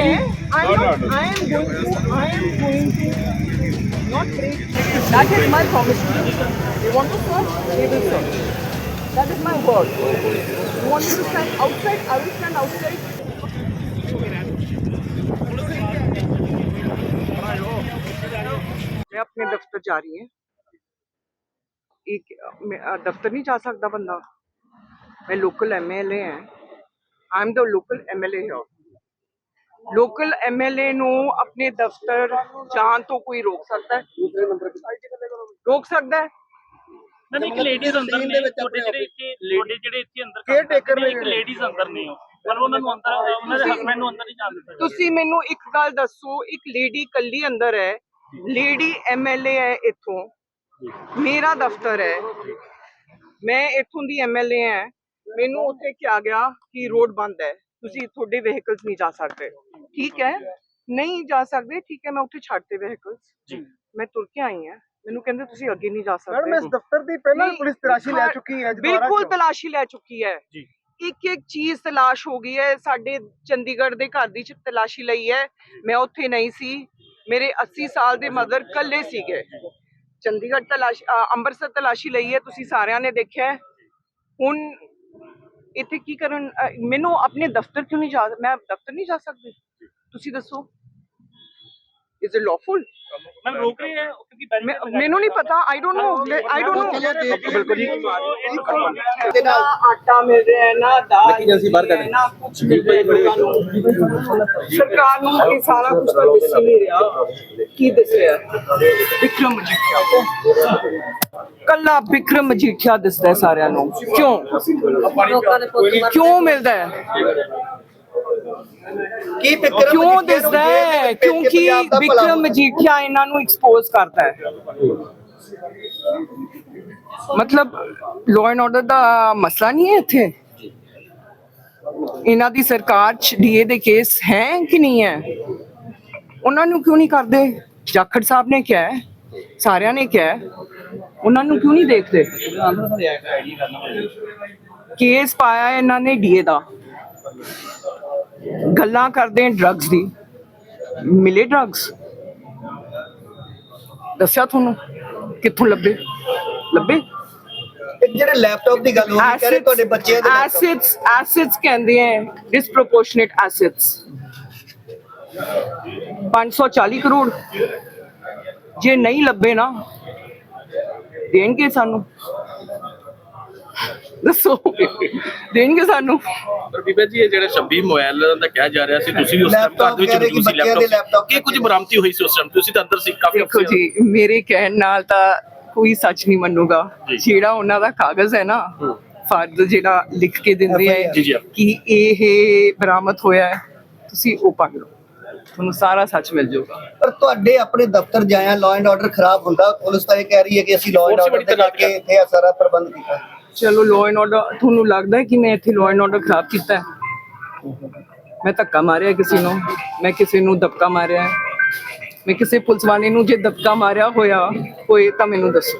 Okay, I am, I am going to, I am going to not break. That is my promise. You want to serve? We will serve. That is my word. You want me to stand outside? I will stand outside. मैं अपने दफ्तर जा रही है एक दफ्तर नहीं जा सकता बंदा मैं लोकल एमएलए ਹੈ I am the local MLA ਹੈ ਲੋਕਲ ਐਮਐਲਏ ਨੂੰ ਆਪਣੇ ਦਫ਼ਤਰ ਜਾਣ ਤੋਂ ਕੋਈ ਰੋਕ ਸਕਦਾ ਹੈ? ਰੋਕ ਸਕਦਾ ਹੈ? ਨਹੀਂ ਇੱਕ ਲੇਡੀਜ਼ ਅੰਦਰ ਨੇ ਤੁਹਾਡੇ ਜਿਹੜੇ ਇੱਥੇ ਤੁਹਾਡੇ ਜਿਹੜੇ ਇੱਥੇ ਅੰਦਰ ਕੇਅਰ ਟੇਕਰ ਨੇ ਇੱਕ ਲੇਡੀਜ਼ ਅੰਦਰ ਨੇ ਪਰ ਉਹਨਾਂ ਨੂੰ ਅੰਦਰ ਉਹਨਾਂ ਦੇ ਹਸਬੰਡ ਨੂੰ ਅੰਦਰ ਨਹੀਂ ਜਾਣ ਦਿੱਤਾ ਤੁਸੀਂ ਮੈਨੂੰ ਇੱਕ ਗੱਲ ਦੱਸੋ ਇੱਕ ਲੇਡੀ ਕੱਲੀ ਅੰਦਰ ਹੈ ਲੇਡੀ ਐਮਐਲਏ ਹੈ ਇੱਥੋਂ। ਮੇਰਾ ਦਫ਼ਤਰ ਹੈ। ਮੈਂ ਇੱਥੋਂ ਦੀ ਐਮਐਲਏ ਹਾਂ। ਮੈਨੂੰ ਉੱਥੇ ਕਿਹਾ ਗਿਆ ਕਿ ਰੋਡ ਬੰਦ ਹੈ। ਤੁਸੀਂ ਤੁਹਾਡੇ ਵਹੀਕਲਸ ਨਹੀਂ ਜਾ ਸਕਦੇ। ਠੀਕ ਹੈ ਨਹੀਂ ਜਾ ਸਕਦੇ ਠੀਕ ਹੈ ਮੈਂ ਉੱਥੇ ਛੱਡਤੇ ਵਹੀਕਲਸ ਜੀ ਮੈਂ ਤੁਰ ਕੇ ਆਈ ਹਾਂ ਮੈਨੂੰ ਕਹਿੰਦੇ ਤੁਸੀਂ ਅੱਗੇ ਨਹੀਂ ਜਾ ਮੈਡਮ ਇਸ ਸਕਦੇ ਦਫ਼ਤਰ ਦੀ ਪਹਿਲਾਂ ਵੀ ਨਹੀਂ, ਪੁਲਿਸ ਤਲਾਸ਼ੀ ਲੈ ਹਾਂ, ਚੁੱਕੀ ਹੈ ਦੁਬਾਰਾ ਬਿਲਕੁਲ ਕਿਉਂ? ਤਲਾਸ਼ੀ ਲੈ ਚੁੱਕੀ ਹੈ ਜੀ ਇੱਕ ਇੱਕ ਚੀਜ਼ ਤਲਾਸ਼ ਹੋ ਗਈ ਹੈ ਸਾਡੇ ਚੰਡੀਗੜ੍ਹ ਦੇ ਘਰ ਦੀ ਚ ਤਲਾਸ਼ੀ ਲਈ ਹੈ ਮੈਂ ਉੱਥੇ ਨਹੀਂ ਸੀ ਮੇਰੇ 80 ਸਾਲ ਦੇ ਮਦਰ ਕੱਲੇ ਸੀਗੇ ਚੰਡੀਗੜ੍ਹ ਤਲਾਸ਼ ਅ, ਅੰਮ੍ਰਿਤਸਰ ਤਲਾਸ਼ੀ ਲਈ ਹੈ ਤੁਸੀਂ ਸਾਰਿਆਂ ਨੇ ਦੇਖਿਆ ਹੈ। ਹੁਣ ਇੱਥੇ ਕੀ ਕਰਨ ਅ, ਮੈਨੂੰ ਆਪਣੇ ਦਫ਼ਤਰ ਕਿਉਂ ਨਹੀਂ ਜਾ ਮੈਂ ਦਫ਼ਤਰ ਨਹੀਂ ਜਾ ਸਕਦੀ ਤੁਸੀਂ ਦੱਸੋ। ਇਜ਼ ਇਟ ਲਾਫੁਲ ਮੈਂ ਰੋਕ ਰਹੀ ਹੈ ਕਿਉਂਕਿ barricade ਮੈਨੂੰ ਨਹੀਂ ਪਤਾ I don't know I don't know ਬਿਲਕੁਲ ਜੀ ਨਾ ਆਟਾ ਮਿਲ ਰਿਹਾ ਹੈ ਨਾ ਦਾਲ ਲੱਕੀ ਏਜੰਸੀ ਬਾਹਰ ਕੱਢ ਨਾ ਕੁਝ ਮਿਲ ਰਿਹਾ ਹੈ ਲੋਕਾਂ ਨੂੰ। ਸਰਕਾਰ ਨੂੰ ਇਹ ਸਾਰਾ ਕੁਝ ਤਾਂ ਦਿਸ ਨਹੀਂ ਰਿਹਾ। ਕੀ ਦਿਸ ਰਿਹਾ? ਵਿਕਰਮ ਮਜੀਠੀਆ ਕੱਲਾ ਵਿਕਰਮ ਮਜੀਠੀਆ ਦਿਸਦਾ ਸਾਰਿਆਂ ਨੂੰ। ਕਿਉਂ? ਕਿਉਂ ਮਿਲਦਾ ਹੈ? ਕੀ ਵਿਕਰਮ ਕਿਉਂ ਦਿਸਦਾ ਹੈ ਕਿਉਂਕਿ ਵਿਕਰਮ ਮਜੀਠੀਆ ਇਹਨਾਂ ਨੂੰ ਐਕਸਪੋਜ਼ ਕਰਦਾ ਹੈ? ਮਤਲਬ ਲਾਅ ਐਂਡ ਆਰਡਰ ਦਾ ਮਸਲਾ ਨਹੀਂ ਹੈ ਇੱਥੇ? ਇਹਨਾਂ ਦੀ ਸਰਕਾਰ ਚ ਡੀਏ ਦੇ ਕੇਸ ਹੈ ਕਿ ਨਹੀਂ ਹੈ? ਉਹਨਾਂ ਨੂੰ ਕਿਉਂ ਨਹੀਂ ਕਰਦੇ? ਜਾਖੜ ਸਾਹਿਬ ਨੇ ਕਿਹਾ ਸਾਰਿਆਂ ਨੇ ਕਿਹਾ ਉਹਨਾਂ ਨੂੰ ਕਿਉਂ ਨਹੀਂ ਦੇਖਦੇ? ਕੇਸ ਪਾਇਆ ਇਹਨਾਂ ਨੇ ਡੀਏ ਦਾ। ਗੱਲਾਂ ਕਰਦੇ ਡਰੱਗਸ ਦੀ। ਮਿਲੇ ਡਰੱਗਸ ਦੱਸਿਆ ਤੁਹਾਨੂੰ? ਕਿੱਥੋਂ ਲੱਭੇ? ਲੱਭੇ? ਜਿਹੜੇ ਲੈਪਟਾਪ ਦੀ ਗੱਲ ਹੋ ਰਹੀ ਕਹਿ ਰਹੇ ਤੁਹਾਡੇ ਬੱਚਿਆਂ ਦੇ। ਐਸਿਡਸ ਐਸਿਡਸ ਕਹਿੰਦੇ ਹੈ ਡਿਸਪ੍ਰੋਪੋਰਸ਼ਨੇਟ ਐਸਿਡਸ 540 ਕਰੋੜ। ਜੇ ਨਹੀਂ ਲੱਭੇ ਨਾ ਦੇਣਗੇ ਸਾਨੂੰ। ਦੱਸੋ। ਦੇਣਗੇ ਸਾਨੂੰ। ਪਰ ਬੀਬਾ ਜੀ ਇਹ ਜਿਹੜੇ 26 ਮੋਬਾਈਲ ਦਾ ਕਿਹਾ ਜਾ ਰਿਹਾ ਸੀ ਤੁਸੀਂ ਵੀ ਉਸ ਟਾਈਮ ਘਰ ਦੇ ਵਿੱਚ ਮੌਜੂਦ ਸੀ। ਲੈਪਟਾਪ ਕੀ ਕੁਝ ਬਰਾਮਦੀ ਹੋਈ ਸੀ ਉਸ ਟਾਈਮ ਤੁਸੀਂ ਤਾਂ ਅੰਦਰ ਸੀ ਕਾਫੀ ਦੇਖੋ ਜੀ ਮੇਰੇ ਕਹਿਣ ਨਾਲ ਤਾਂ ਕੋਈ ਸੱਚ ਨਹੀਂ ਮੰਨੂਗਾ। ਜਿਹੜਾ ਉਹਨਾਂ ਦਾ ਕਾਗਜ਼ ਹੈ ਨਾ ਫਰਦ ਜਿਹੜਾ ਲਿਖ ਕੇ ਦਿੰਦੇ ਜੀ। ਕਿ ਇਹ ਬਰਾਮਦ ਹੋਇਆ ਹੈ ਤੁਸੀਂ ਉਹ ਪੜ੍ਹ ਲਓ ਤੁਹਾਨੂੰ ਸਾਰਾ ਸੱਚ ਮਿਲ ਜਾਊਗਾ। ਪਰ ਤੁਹਾਡੇ ਆਪਣੇ ਦਫ਼ਤਰ ਜਾਇਆ ਲਾਅ ਐਂਡ ਆਰਡਰ ਖਰਾਬ ਹੁੰਦਾ ਪੁਲਿਸ ਤਾਂ ਇਹ ਕਹਿ ਰਹੀ ਹੈ ਕਿ ਅਸੀਂ ਲਾਅ ਐਂਡ ਆਰਡਰ ਕਰਕੇ ਇੱਥੇ ਇਹ ਸਾਰਾ ਪ੍ਰਬੰਧ ਕੀਤਾ। ਚਲੋ ਲਾਅ ਐਂਡ ਆਰਡਰ ਤੁਹਾਨੂੰ ਲੱਗਦਾ ਹੈ ਕਿ ਮੈਂ ਇੱਥੇ ਲਾਅ ਐਂਡ ਆਰਡਰ ਖਰਾਬ ਕੀਤਾ ਹੈ? ਮੈਂ ਧੱਕਾ ਮਾਰਿਆ ਕਿਸੇ ਨੂੰ? ਮੈਂ ਕਿਸੇ ਨੂੰ ਦਬਕਾ ਮਾਰਿਆ ਹੈ? ਮੈਂ ਕਿਸੇ ਪੁਲਿਸ ਵਾਲੇ ਨੂੰ ਜੇ ਦਬਕਾ ਮਾਰਿਆ ਹੋਇਆ ਹੋਏ ਤਾਂ ਮੈਨੂੰ ਦੱਸੋ।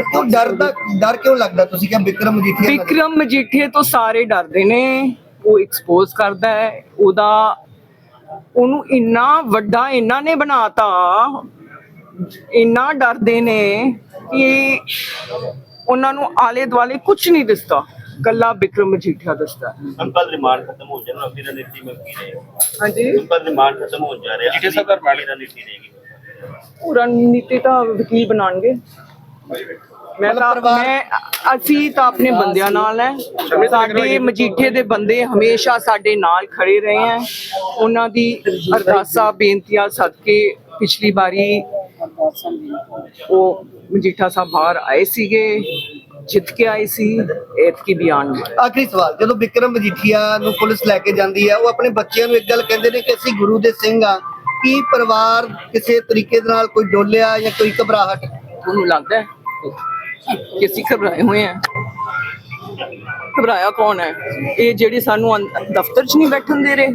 ਕਿਉਂ ਡਰ ਦਾ ਡਰ ਕਿਉਂ ਲੱਗਦਾ? ਤੁਸੀਂ ਕਿਹਾ ਵਿਕਰਮ ਮਜੀਠੀਆ ਨਾਲ- ਵਿਕਰਮ ਤੋਂ ਸਾਰੇ ਡਰਦੇ ਨੇ। ਉਹ ਐਕਸਪੋਜ਼ ਕਰਦਾ ਹੈ। ਉਹਦਾ ਉਹਨੂੰ ਇੰਨਾ ਵੱਡਾ ਇਹਨਾਂ ਨੇ ਬਣਾਤਾ। ਇੰਨਾ ਡਰਦੇ ਨੇ ਕਿ ਉਹਨਾਂ ਨੂੰ ਆਲੇ ਦੁਆਲੇ ਕੁਝ ਨਹੀਂ ਦਿਸਦਾ। ਕੱਲਾ ਵਿਕਰਮ ਮਜੀਠੀਆ ਦਿਸਦਾ। ਅੰਕਲ ਰਿਮਾਂਡ ਖਤਮ ਹੋ ਜਾਣਾ ਅਗਲੀ ਰਣਨੀਤੀ ਮੈਂ ਕੀ ਰਹੇ ਹਾਂਜੀ। ਅੰਕਲ ਰਿਮਾਂਡ ਖਤਮ ਹੋ ਜਾ ਰਿਹਾ ਜੀ, ਸਰ, ਅਗਲੀ ਰਣਨੀਤੀ ਰਹੇਗੀ। ਉਹ ਰਣਨੀਤੀ ਤਾਂ ਵਕੀਲ ਬਣਾਣਗੇ ਮੈਂ ਤਾਂ ਮੈਂ ਅਸੀਂ ਤਾਂ ਆਪਣੇ ਬੰਦਿਆਂ ਨਾਲ ਹੈ। ਸਾਡੇ ਮਜੀਠੇ ਦੇ ਬੰਦੇ ਹਮੇਸ਼ਾ ਸਾਡੇ ਨਾਲ ਖੜੇ ਰਹੇ ਹੈ। ਉਹਨਾਂ ਦੀ ਅਰਦਾਸਾਂ ਬੇਨਤੀਆਂ ਸਦਕੇ ਪਿਛਲੀ ਵਾਰੀ ਉਹ ਮਜੀਠਾ ਸਾਹਿਬ ਬਾਹਰ ਆਏ ਸੀਗੇ। ਜਿੱਤ ਕੇ ਆਏ ਸੀ ਐਤਕੀ ਵੀ ਆਉਣਗੇ। ਆਖਰੀ ਸਵਾਲ ਜਦੋਂ ਵਿਕਰਮ ਮਜੀਠੀਆ ਨੂੰ ਪੁਲਿਸ ਲੈ ਕੇ ਜਾਂਦੀ ਹੈ ਉਹ ਆਪਣੇ ਬੱਚਿਆਂ ਨੂੰ ਇੱਕ ਗੱਲ ਕਹਿੰਦੇ ਨੇ ਕਿ ਅਸੀਂ ਗੁਰੂ ਦੇ ਸਿੰਘ ਆ ਕੀ ਪਰਿਵਾਰ ਕਿਸੇ ਤਰੀਕੇ ਦੇ ਨਾਲ ਕੋਈ ਡੋਲਿਆ ਜਾਂ ਕੋਈ ਘਬਰਾਹਟ? ਤੁਹਾਨੂੰ ਲੱਗਦਾ ਹੈ ਕਿ ਅਸੀਂ ਘਬਰਾਏ ਹੋਏ ਹਾਂ। ਘਬਰਾਇਆ ਕੌਣ ਹੈ? ਇਹ ਜਿਹੜੇ ਸਾਨੂੰ ਦਫ਼ਤਰ 'ਚ ਨਹੀਂ ਬੈਠਣ ਦੇ ਰਹੇ।